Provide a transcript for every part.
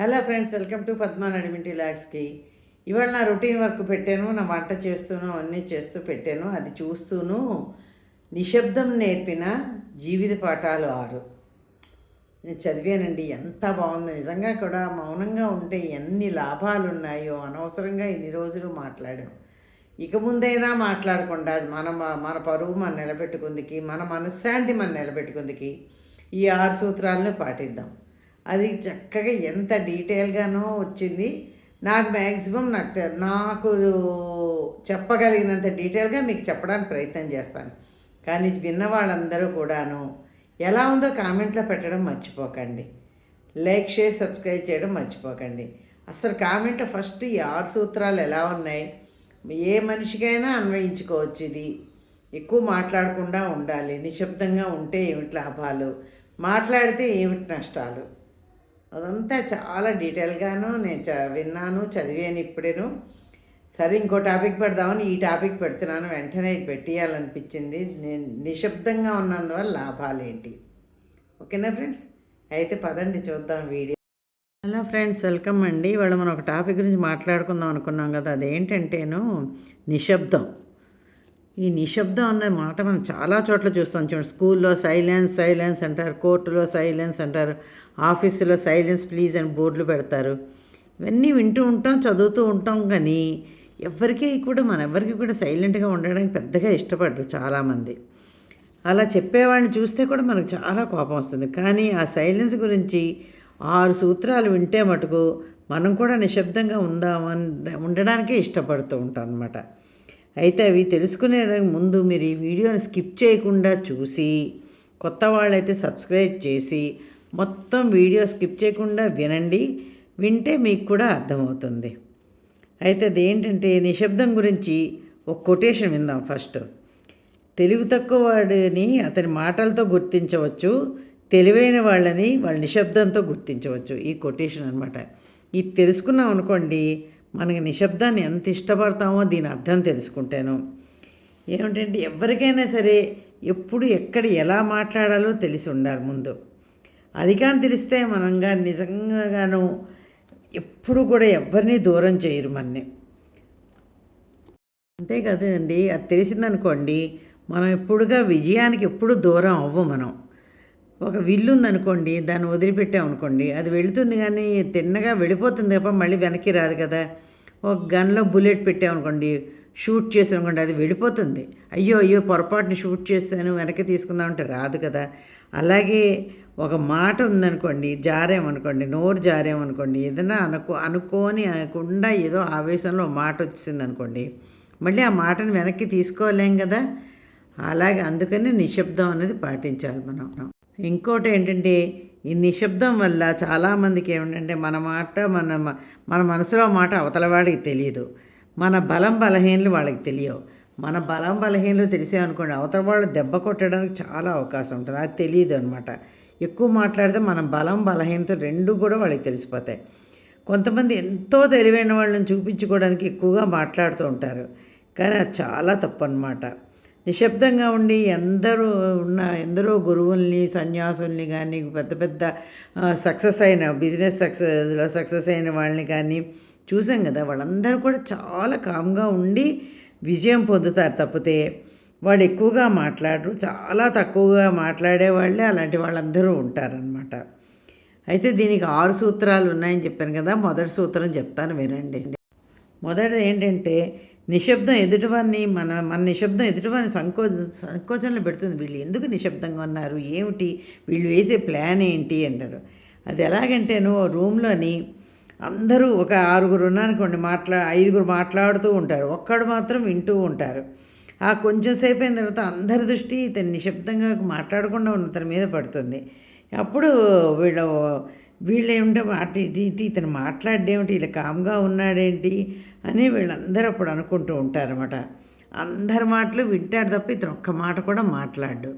Hello friends welcome to Padma Nadiminti లాగ్స్కి ఇవాళ నా routine work పెట్టాను నా వంట చేస్తూను అన్నీ చేస్తూ పెట్టాను అది చూస్తూను. నిశ్శబ్దం నేర్పిన జీవిత పాఠాలు ఆరు. నేను చదివానండి ఎంత బాగుంది. నిజంగా కూడా మౌనంగా ఉంటే ఎన్ని లాభాలు ఉన్నాయో అనవసరంగా ఇన్ని రోజులు మాట్లాడాం. ఇక ముందైనా మాట్లాడకుండా అది మన మన పరువు మన నిలబెట్టుకుందికి మన మనశ్శాంతి మన నిలబెట్టుకుందికి ఈ ఆరు సూత్రాలను పాటిద్దాం. అది చక్కగా ఎంత డీటెయిల్గానో వచ్చింది. నాకు మ్యాక్సిమం నాకు నాకు చెప్పగలిగినంత డీటెయిల్గా మీకు చెప్పడానికి ప్రయత్నం చేస్తాను. కానీ విన్న వాళ్ళందరూ కూడాను ఎలా ఉందో కామెంట్లో పెట్టడం మర్చిపోకండి. లైక్ షేర్ సబ్స్క్రైబ్ చేయడం మర్చిపోకండి. అసలు కామెంట్లో ఫస్ట్ ఈ ఆరు సూత్రాలు ఎలా ఉన్నాయి? ఏ మనిషికైనా అన్వయించుకోవచ్చు ఇది. ఎక్కువ మాట్లాడకుండా ఉండాలి. నిశ్శబ్దంగా ఉంటే ఏమిటి లాభాలు? మాట్లాడితే ఏమిటి నష్టాలు? అదంతా చాలా డీటెయిల్గాను నేను చ విన్నాను చదివాను ఇప్పుడేను. సరే ఇంకో టాపిక్ పెడదామని ఈ టాపిక్ పెడుతున్నాను. వెంటనే ఇది పెట్టేయాలనిపించింది. నేను నిశ్శబ్దంగా ఉన్నందువల్ల లాభాలు ఏంటి? ఓకేనా ఫ్రెండ్స్? అయితే పదండి చూద్దాం వీడియో. హలో ఫ్రెండ్స్ వెల్కమ్ అండి. ఇవాళ మనం ఒక టాపిక్ గురించి మాట్లాడుకుందాం అనుకున్నాం కదా. అదేంటంటేను నిశ్శబ్దం. ఈ నిశ్శబ్దం అనే మాట మనం చాలా చోట్ల చూస్తాం. చూడండి స్కూల్లో సైలెన్స్ సైలెన్స్ అంటారు కోర్టులో సైలెన్స్ అంటారు ఆఫీసులో సైలెన్స్ ప్లీజ్ అని బోర్డులు పెడతారు. ఇవన్నీ వింటూ ఉంటాం చదువుతూ ఉంటాం కానీ ఎవరికీ కూడా మన ఎవరికి కూడా సైలెంట్గా ఉండడానికి పెద్దగా ఇష్టపడరు చాలామంది. అలా చెప్పేవాళ్ళని చూస్తే కూడా మనకు చాలా కోపం వస్తుంది. కానీ ఆ సైలెన్స్ గురించి ఆరు సూత్రాలు వింటే మటుకు మనం కూడా నిశ్శబ్దంగా ఉందామని ఉండడానికే ఇష్టపడుతూ ఉంటాం అనమాట అయితే అవి తెలుసుకునే ముందు మీరు ఈ వీడియోని స్కిప్ చేయకుండా చూసి కొత్త వాళ్ళైతే సబ్స్క్రైబ్ చేసి మొత్తం వీడియో స్కిప్ చేయకుండా వినండి వింటే మీకు కూడా అర్థమవుతుంది. అయితే అదేంటంటే నిశ్శబ్దం గురించి ఒక కొటేషన్ విందాం ఫస్ట్. తెలివి తక్కువ వాడిని అతని మాటలతో గుర్తించవచ్చు తెలివైన వాళ్ళని వాళ్ళ నిశ్శబ్దంతో గుర్తించవచ్చు. ఈ కొటేషన్ అనమాట ఇది తెలుసుకున్నాం అనుకోండి మనకి నిశ్శబ్దాన్ని ఎంత ఇష్టపడతామో దీని అర్థం తెలుసుకుంటాను. ఏమిటంటే ఎవరికైనా సరే ఎప్పుడు ఎక్కడ ఎలా మాట్లాడాలో తెలిసి ఉండాలి ముందు. అది కానీ తెలిస్తే మనంగా నిజంగాను ఎప్పుడు కూడా ఎవరిని దూరం చేయరు మన్ని. అంతే కదండి. అది తెలిసిందనుకోండి మనం ఎప్పుడుగా విజయానికి ఎప్పుడు దూరం అవ్వం మనం. ఒక విల్లు ఉందనుకోండి దాన్ని వదిలిపెట్టామనుకోండి అది వెళుతుంది కానీ తిన్నగా వెళ్ళిపోతుంది తప్ప మళ్ళీ వెనక్కి రాదు కదా. ఒక గన్లో బుల్లెట్ పెట్టామనుకోండి షూట్ చేసామనుకోండి అది వెళ్ళిపోతుంది. అయ్యో అయ్యో పొరపాటుని షూట్ చేస్తాను వెనక్కి తీసుకుందామంటే రాదు కదా. అలాగే ఒక మాట ఉందనుకోండి జారేమనుకోండి నోరు జారేమనుకోండి ఏదైనా అనుకో అనుకోని అనకుండా ఏదో ఆవేశంలో మాట వచ్చింది అనుకోండి మళ్ళీ ఆ మాటను వెనక్కి తీసుకోలేం కదా. అలాగే అందుకనే నిశ్శబ్దం అనేది పాటించాలి మనం. ఇంకోటి ఏంటంటే ఈ నిశ్శబ్దం వల్ల చాలామందికి ఏమిటంటే మన మాట మన మన మనసులో మాట అవతల వాడికి తెలియదు. మన బలం బలహీనలు వాళ్ళకి తెలియవు. మన బలం బలహీనలు తెలిసామనుకోండి అవతల వాళ్ళు దెబ్బ కొట్టడానికి చాలా అవకాశం ఉంటుంది. అది తెలియదు అనమాట ఎక్కువ మాట్లాడితే మన బలం బలహీనత రెండు కూడా వాళ్ళకి తెలిసిపోతాయి. కొంతమంది ఎంతో తెలివైన వాళ్ళని చూపించుకోవడానికి ఎక్కువగా మాట్లాడుతూ ఉంటారు. కానీ అది చాలా తప్పు అనమాట నిశ్శబ్దంగా ఉండి ఎందరో ఉన్న ఎందరో గురువుల్ని సన్యాసుల్ని కానీ పెద్ద పెద్ద సక్సెస్ అయిన బిజినెస్ సక్సెస్లో సక్సెస్ అయిన వాళ్ళని కానీ చూసాం కదా. వాళ్ళందరూ కూడా చాలా కామ్గా ఉండి విజయం పొందుతారు తప్పితే వాళ్ళు ఎక్కువగా మాట్లాడరు. చాలా తక్కువగా మాట్లాడే వాళ్ళే అలాంటి వాళ్ళందరూ ఉంటారనమాట అయితే దీనికి ఆరు సూత్రాలు ఉన్నాయని చెప్పాను కదా. మొదటి సూత్రం చెప్తాను వినండి. మొదటిది ఏంటంటే నిశ్శబ్దం ఎదుటివారిని మన మన నిశ్శబ్దం ఎదుటివారిని సంకో సంకోచంలో పెడుతుంది. వీళ్ళు ఎందుకు నిశ్శబ్దంగా ఉన్నారు? ఏమిటి? వీళ్ళు వేసే ప్లాన్ ఏంటి? అంటారు. అది ఎలాగంటే నువ్వు రూమ్లోని అందరూ ఒక ఆరుగురు ఉన్నారనుకోండి మాట్లా ఐదుగురు మాట్లాడుతూ ఉంటారు. ఒక్కడు మాత్రం వింటూ ఉంటారు. ఆ కొంచెం సేపు అయిన తర్వాత అందరి దృష్టి ఇతను నిశ్శబ్దంగా మాట్లాడకుండా ఉన్న తన మీద పడుతుంది. అప్పుడు వీళ్ళు వీళ్ళు వాటి మాట ఇది ఇది ఇతను మాట్లాడేమిటి ఇలా కామ్గా ఉన్నాడేంటి అని వీళ్ళందరూ అప్పుడు అనుకుంటూ ఉంటారన్నమాట. అందరి మాటలు వింటాడు తప్ప ఇతను ఒక్క మాట కూడా మాట్లాడు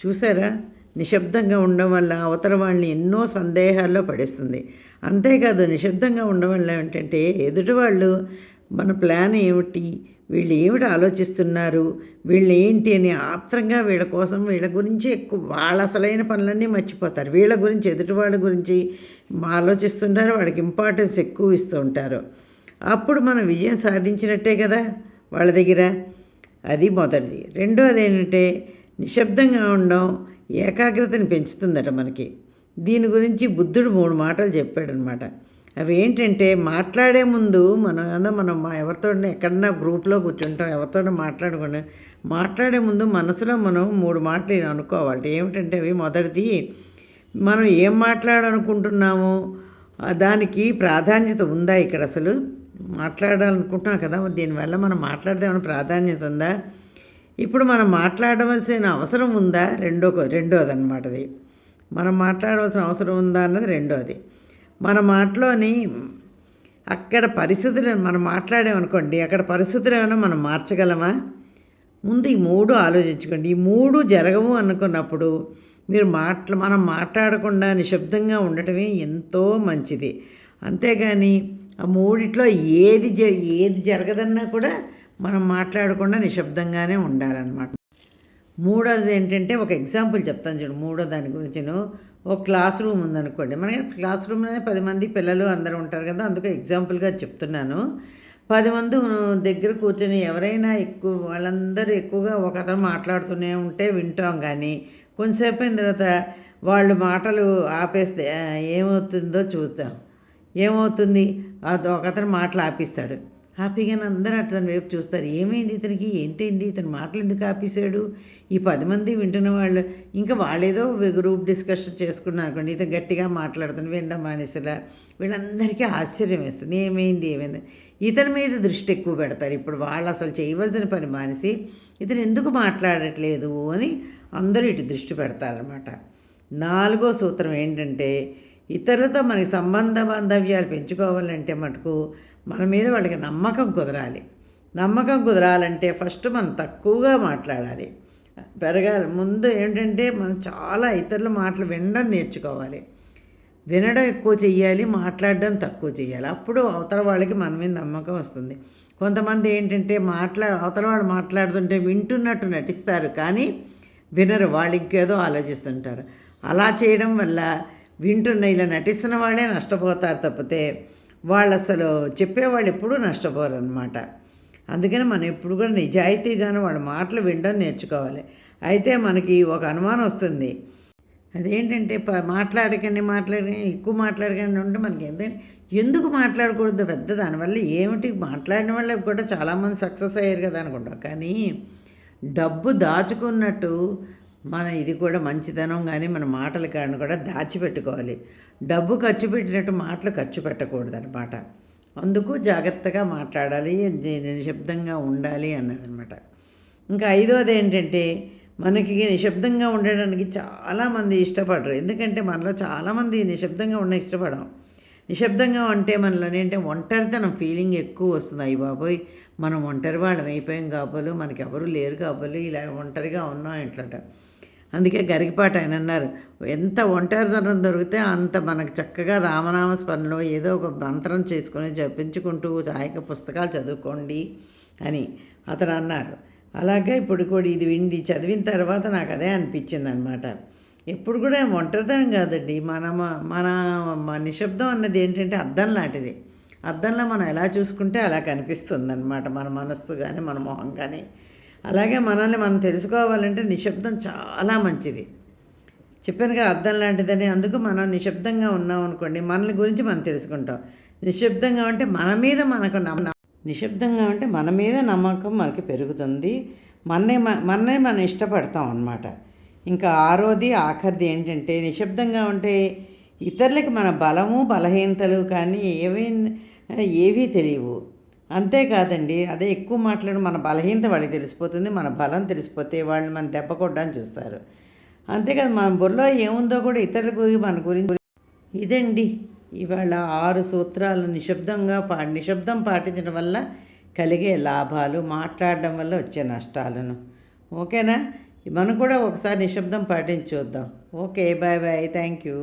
చూసారా? నిశ్శబ్దంగా ఉండడం వల్ల అవతల వాళ్ళని ఎన్నో సందేహాల్లో పడేస్తుంది. అంతేకాదు నిశ్శబ్దంగా ఉండడం వల్ల ఏంటంటే ఎదుటి వాళ్ళు మన ప్లాన్ ఏమిటి వీళ్ళు ఏమిటి ఆలోచిస్తున్నారు? వీళ్ళు ఏంటి అని ఆత్రంగా వీళ్ళ కోసం వీళ్ళ గురించి ఎక్కువ వాళ్ళ అసలైన పనులన్నీ మర్చిపోతారు. వీళ్ళ గురించి ఎదుటి వాళ్ళ గురించి ఆలోచిస్తుంటారు వాళ్ళకి ఇంపార్టెన్స్ ఎక్కువ ఇస్తూ ఉంటారు. అప్పుడు మనం విజయం సాధించినట్టే కదా వాళ్ళ దగ్గర? అది మొదటిది. రెండోది ఏంటంటే నిశ్శబ్దంగా ఉండడం ఏకాగ్రతని పెంచుతుందట మనకి. దీని గురించి బుద్ధుడు మూడు మాటలు చెప్పాడనమాట. అవి ఏంటంటే మాట్లాడే ముందు మనం ఏదో మనం మా ఎవరితో ఎక్కడన్నా గ్రూప్లో కూర్చుంటాం ఎవరితో మాట్లాడుకుని మాట్లాడే ముందు మనసులో మనం మూడు మాటలు అనుకోవాలి. ఏమిటంటే అవి మొదటిది మనం ఏం మాట్లాడాలనుకుంటున్నామో దానికి ప్రాధాన్యత ఉందా ఇక్కడ అసలు? మాట్లాడాలనుకుంటున్నాం కదా దీనివల్ల మనం మాట్లాడదామని ప్రాధాన్యత ఉందా? ఇప్పుడు మనం మాట్లాడవలసిన అవసరం ఉందా? రెండో రెండోది అన్నమాట అది మనం మాట్లాడవలసిన అవసరం ఉందా అన్నది రెండోది. మన మాటలోని అక్కడ పరిస్థితులు మనం మాట్లాడామనుకోండి అక్కడ పరిస్థితులు ఏమైనా మనం మార్చగలమా? ముందు ఈ మూడు ఆలోచించుకోండి. ఈ మూడు జరగవు అనుకున్నప్పుడు మీరు మాట్లా మనం మాట్లాడకుండా నిశ్శబ్దంగా ఉండటమే ఎంతో మంచిది. అంతేగాని ఆ మూడిట్లో ఏది జ ఏది జరగదన్నా కూడా మనం మాట్లాడకుండా నిశ్శబ్దంగానే ఉండాలన్నమాట. మూడోది ఏంటంటే ఒక ఎగ్జాంపుల్ చెప్తాను చూడు. మూడో దాని గురించిను ఒక క్లాస్ రూమ్ ఉందనుకోండి. మన క్లాస్ రూమ్లోనే పది మంది పిల్లలు అందరూ ఉంటారు కదా అందుకే ఎగ్జాంపుల్గా చెప్తున్నాను. పది మంది దగ్గర కూర్చొని ఎవరైనా ఎక్కువ వాళ్ళందరూ ఎక్కువగా ఒక అతను మాట్లాడుతూనే ఉంటే వింటాం కానీ కొంతసేపు అయిన తర్వాత వాళ్ళు మాటలు ఆపేస్తే ఏమవుతుందో చూద్దాం. ఏమవుతుంది? ఒక అతను మాటలు ఆపిస్తాడు. హ్యాపీగానే అందరూ అతని వైపు చూస్తారు. ఏమైంది ఇతనికి? ఏంటైంది? ఇతని మాటలు ఎందుకు ఆపేశాడు? ఈ పది మంది వింటున్న వాళ్ళు ఇంకా వాళ్ళేదో గ్రూప్ డిస్కషన్ చేసుకున్నారు అనుకోండి ఇతను గట్టిగా మాట్లాడుతాను వినడం మానేసలా వీళ్ళందరికీ ఆశ్చర్యం వేస్తుంది. ఏమైంది? ఏమైంది? ఇతని మీద దృష్టి ఎక్కువ పెడతారు. ఇప్పుడు వాళ్ళు అసలు చేయవలసిన పని మానేసి ఇతను ఎందుకు మాట్లాడట్లేదు అని అందరూ ఇటు దృష్టి పెడతారనమాట నాలుగో సూత్రం ఏంటంటే ఇతరులతో మనకి సంబంధ బాంధవ్యాలు పెంచుకోవాలంటే మటుకు మన మీద వాళ్ళకి నమ్మకం కుదరాలి. నమ్మకం కుదరాలంటే ఫస్ట్ మనం తక్కువగా మాట్లాడాలి. పెరగాలి. ముందు ఏంటంటే మనం చాలా ఇతరుల మాటలు వినడం నేర్చుకోవాలి. వినడం ఎక్కువ చేయాలి మాట్లాడడం తక్కువ చేయాలి అప్పుడు అవతల వాళ్ళకి మన మీద నమ్మకం వస్తుంది. కొంతమంది ఏంటంటే మాట్లా అవతల వాళ్ళు మాట్లాడుతుంటే వింటున్నట్టు నటిస్తారు కానీ వినరు. వాళ్ళు ఇంకేదో ఆలోచిస్తుంటారు. అలా చేయడం వల్ల వింటున్న ఇలా నటిస్తున్న వాళ్ళే నష్టపోతారు తప్పితే వాళ్ళు అసలు చెప్పేవాళ్ళు ఎప్పుడూ నష్టపోరు అనమాట అందుకని మనం ఎప్పుడు కూడా నిజాయితీగాను వాళ్ళ మాటలు వినడం నేర్చుకోవాలి. అయితే మనకి ఒక అనుమానం వస్తుంది. అదేంటంటే మాట్లాడకండి మాట్లాడకండి ఎక్కువ మాట్లాడకండి ఉంటే మనకి ఎంత ఎందుకు మాట్లాడకూడదు? పెద్ద దానివల్ల ఏమిటి? మాట్లాడిన వల్ల కూడా చాలామంది సక్సెస్ అయ్యారు కదా అనుకుంటాం. కానీ డబ్బు దాచుకున్నట్టు మన ఇది కూడా మంచితనం కానీ మన మాటల కాడిని కూడా దాచిపెట్టుకోవాలి. డబ్బు ఖర్చు పెట్టినట్టు మాటలు ఖర్చు పెట్టకూడదు అనమాట అందుకు జాగ్రత్తగా మాట్లాడాలి నిశ్శబ్దంగా ఉండాలి అన్నదనమాట ఇంకా ఐదోది ఏంటంటే మనకి నిశ్శబ్దంగా ఉండడానికి చాలామంది ఇష్టపడరు. ఎందుకంటే మనలో చాలామంది నిశ్శబ్దంగా ఉన్న ఇష్టపడం నిశ్శబ్దంగా ఉంటే మనలో ఏంటంటే ఒంటరితనం ఫీలింగ్ ఎక్కువ వస్తుంది. అయ్యి బాబోయ్ మనం ఒంటరి వాళ్ళం అయిపోయాం కాబోలు మనకి ఎవరు లేరు కాబోలు ఇలా ఒంటరిగా ఉన్నాం ఇట్లట అందుకే గరికపాట ఆయన అన్నారు ఎంత ఒంటరితనం దొరికితే అంత మనకు చక్కగా రామనామ స్మరణలో ఏదో ఒక మంత్రం చేసుకొని జపించుకుంటూ సాయక పుస్తకాలు చదువుకోండి అని అతను అన్నారు. అలాగే ఇప్పుడు కూడా ఇది విండి చదివిన తర్వాత నాకు అదే అనిపించింది అనమాట ఎప్పుడు కూడా ఒంటరితనం కాదండి. మన మన నిశ్శబ్దం అన్నది ఏంటంటే అర్థం లాంటిది. అర్థంలో మనం ఎలా చూసుకుంటే అలా కనిపిస్తుంది అనమాట మన మనస్సు కానీ మన మొహం కానీ అలాగే మనల్ని మనం తెలుసుకోవాలంటే నిశ్శబ్దం చాలా మంచిది. చెప్పాను కదా అర్థం లాంటిదని అందుకు మనం నిశ్శబ్దంగా ఉన్నాం అనుకోండి మనల్ని గురించి మనం తెలుసుకుంటాం. నిశ్శబ్దంగా ఉంటే మన మీద మనకు నిశ్శబ్దంగా ఉంటే మన మీద నమ్మకం మనకి పెరుగుతుంది. మన్నే మన్నే మనం ఇష్టపడతాం అన్నమాట. ఇంకా ఆరోది ఆఖరిది ఏంటంటే నిశ్శబ్దంగా ఉంటే ఇతరులకి మన బలము బలహీనతలు కానీ ఏవీ ఏవీ తెలియవు. అంతేకాదండి అదే ఎక్కువ మాట్లాడి మన బలహీనత వాళ్ళకి తెలిసిపోతుంది మన బలం తెలిసిపోతే వాళ్ళు మన దెబ్బ కొట్టడానికి చూస్తారు. అంతేకాదు మన బుర్రలో ఏముందో కూడా ఇతరుల గురించి మన గురించి ఇదండి. ఇవాళ ఆరు సూత్రాలు నిశ్శబ్దంగా పా నిశ్శబ్దం పాటించడం వల్ల కలిగే లాభాలు మాట్లాడడం వల్ల వచ్చే నష్టాలను. ఓకేనా? మనం కూడా ఒకసారి నిశ్శబ్దం పాటించి చూద్దాం. Okay bye bye. Thank you.